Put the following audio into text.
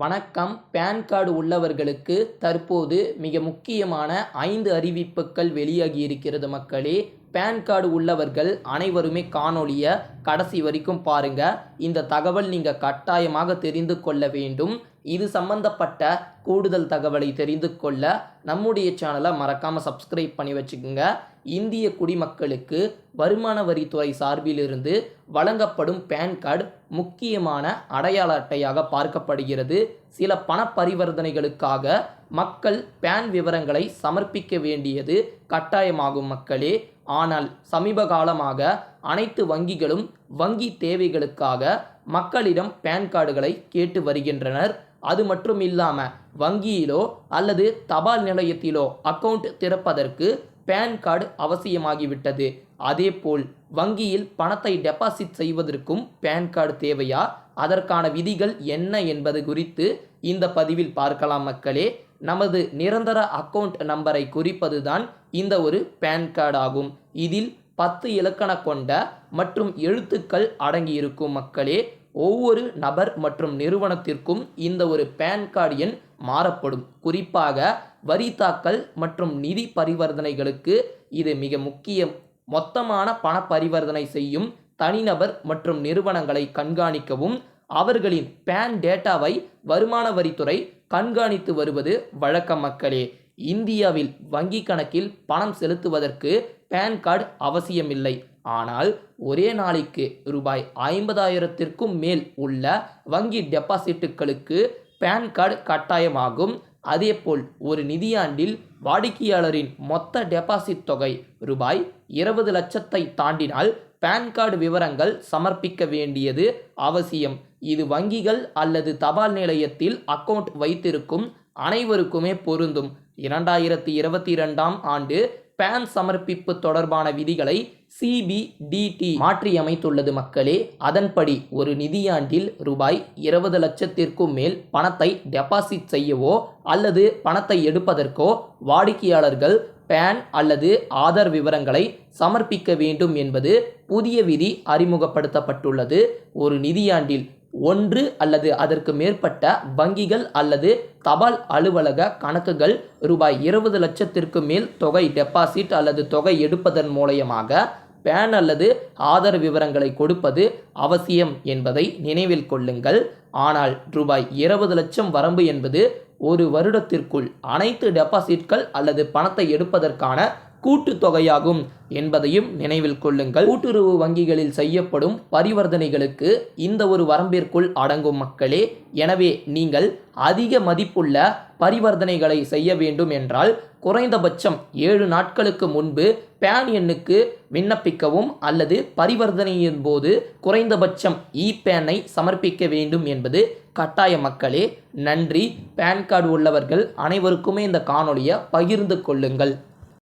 வணக்கம். Pan card உள்ளவர்களுக்கு தற்போது மிக முக்கியமான ஐந்து அறிவிப்புகள் வெளியாகி இருக்கிறது மக்களே. பேன் கார்டு உள்ளவர்கள் அனைவருமே காணொளியை கடைசி வரைக்கும் பாருங்க. இந்த தகவல் நீங்கள் கட்டாயமாக தெரிந்து கொள்ள வேண்டும். இது சம்பந்தப்பட்ட கூடுதல் தகவலை தெரிந்து கொள்ள நம்முடைய சேனலை மறக்காமல் சப்ஸ்கிரைப் பண்ணி வச்சுக்கோங்க. இந்திய குடிமக்களுக்கு வருமான வரித்துறை சார்பிலிருந்து வழங்கப்படும் பேன் கார்டு முக்கியமான அடையாள அட்டையாக பார்க்கப்படுகிறது. சில பண பரிவர்த்தனைகளுக்காக மக்கள் பேன் விவரங்களை சமர்ப்பிக்க வேண்டியது கட்டாயமாகும் மக்களே. ஆனால் சமீப காலமாக அனைத்து வங்கிகளும் வங்கி தேவைகளுக்காக மக்களிடம் பேன் கார்டுகளை கேட்டு வருகின்றனர். அது மட்டும் இல்லாமல் வங்கியிலோ அல்லது தபால் நிலையத்திலோ அக்கவுண்ட் திறப்பதற்கு பேன் கார்டு அவசியமாகிவிட்டது. அதேபோல் வங்கியில் பணத்தை டெபாசிட் செய்வதற்கும் பேன் கார்டு தேவையா? அதற்கான விதிகள் என்ன என்பது குறித்து இந்த பதிவில் பார்க்கலாம் மக்களே. நமது நிரந்தர அக்கவுண்ட் நம்பரை குறிப்பது தான் இந்த ஒரு பேன் கார்டு ஆகும். இதில் பத்து இலக்கண கொண்ட மற்றும் எழுத்துக்கள் அடங்கியிருக்கும் மக்களே ஒவ்வொரு நபர் மற்றும் நிறுவனத்திற்கும் இந்த ஒரு பேன் கார்டு எண் மாறப்படும். குறிப்பாக வரி தாக்கல் மற்றும் நிதி பரிவர்த்தனைகளுக்கு இது மிக முக்கியம். மொத்தமான பண பரிவர்த்தனை செய்யும் தனிநபர் மற்றும் நிறுவனங்களை கண்காணிக்கவும் அவர்களின் பேன் டேட்டாவை வருமான வரித்துறை கண்காணித்து வருவது வழக்க மக்களே. இந்தியாவில் வங்கி கணக்கில் பணம் செலுத்துவதற்கு பேன் கார்டு அவசியமில்லை. ஆனால் ஒரே நாளைக்கு ரூபாய் ஐம்பதாயிரத்திற்கும் மேல் உள்ள வங்கி டெபாசிட்டுகளுக்கு பேன் கார்டு கட்டாயமாகும். அதேபோல் ஒரு நிதியாண்டில் வாடிக்கையாளரின் மொத்த டெபாசிட் தொகை ரூபாய் இருபது லட்சத்தை தாண்டினால் பேன் கார்டு விவரங்கள் சமர்ப்பிக்க வேண்டியது அவசியம். இது வங்கிகள் அல்லது தபால் நிலையத்தில் அக்கவுண்ட் வைத்திருக்கும் அனைவருக்குமே பொருந்தும். இரண்டாயிரத்தி இருபத்தி இரண்டாம் ஆண்டு பேன் சமர்ப்பிப்பு தொடர்பான விதிகளை சிபிடிடி மாற்றியமைத்துள்ளது மக்களே. அதன்படி ஒரு நிதியாண்டில் ரூபாய் இருபது லட்சத்திற்கும் மேல் பணத்தை டெபாசிட் செய்யவோ அல்லது பணத்தை எடுப்பதற்கோ வாடிக்கையாளர்கள் பேன் அல்லது ஆதார் விவரங்களை சமர்ப்பிக்க வேண்டும் என்பது புதிய விதி அறிமுகப்படுத்தப்பட்டுள்ளது. ஒரு நிதியாண்டில் ஒன்று அல்லது அதற்கு மேற்பட்ட வங்கிகள் அல்லது தபால் அலுவலக கணக்குகள் ரூபாய் இருபது லட்சத்திற்கு மேல் தொகை டெபாசிட் அல்லது தொகை எடுப்பதன் மூலயமாக பேன் அல்லது ஆதார் விவரங்களை கொடுப்பது அவசியம் என்பதை நினைவில் கொள்ளுங்கள். ஆனால் ரூபாய் இருபது லட்சம் வரம்பு என்பது ஒரு வருடத்திற்குள் அனைத்து டெபாசிட்கள் அல்லது பணத்தை எடுப்பதற்கான கூட்டுத்தொகையாகும் என்பதையும் நினைவில் கொள்ளுங்கள். கூட்டுறவு வங்கிகளில் செய்யப்படும் பரிவர்த்தனைகளுக்கு இந்த ஒரு வரம்பிற்குள் அடங்கும் மக்களே எனவே நீங்கள் அதிக மதிப்புள்ள பரிவர்த்தனைகளை செய்ய வேண்டும் என்றால் குறைந்தபட்சம் ஏழு நாட்களுக்கு முன்பு பேன் எண்ணுக்கு விண்ணப்பிக்கவும் அல்லது பரிவர்த்தனையின் போது குறைந்தபட்சம் இ பேனை சமர்ப்பிக்க வேண்டும் என்பது கட்டாய மக்களே நன்றி. பேன் கார்டு உள்ளவர்கள் அனைவருக்குமே இந்த காணொலியை பகிர்ந்து கொள்ளுங்கள்.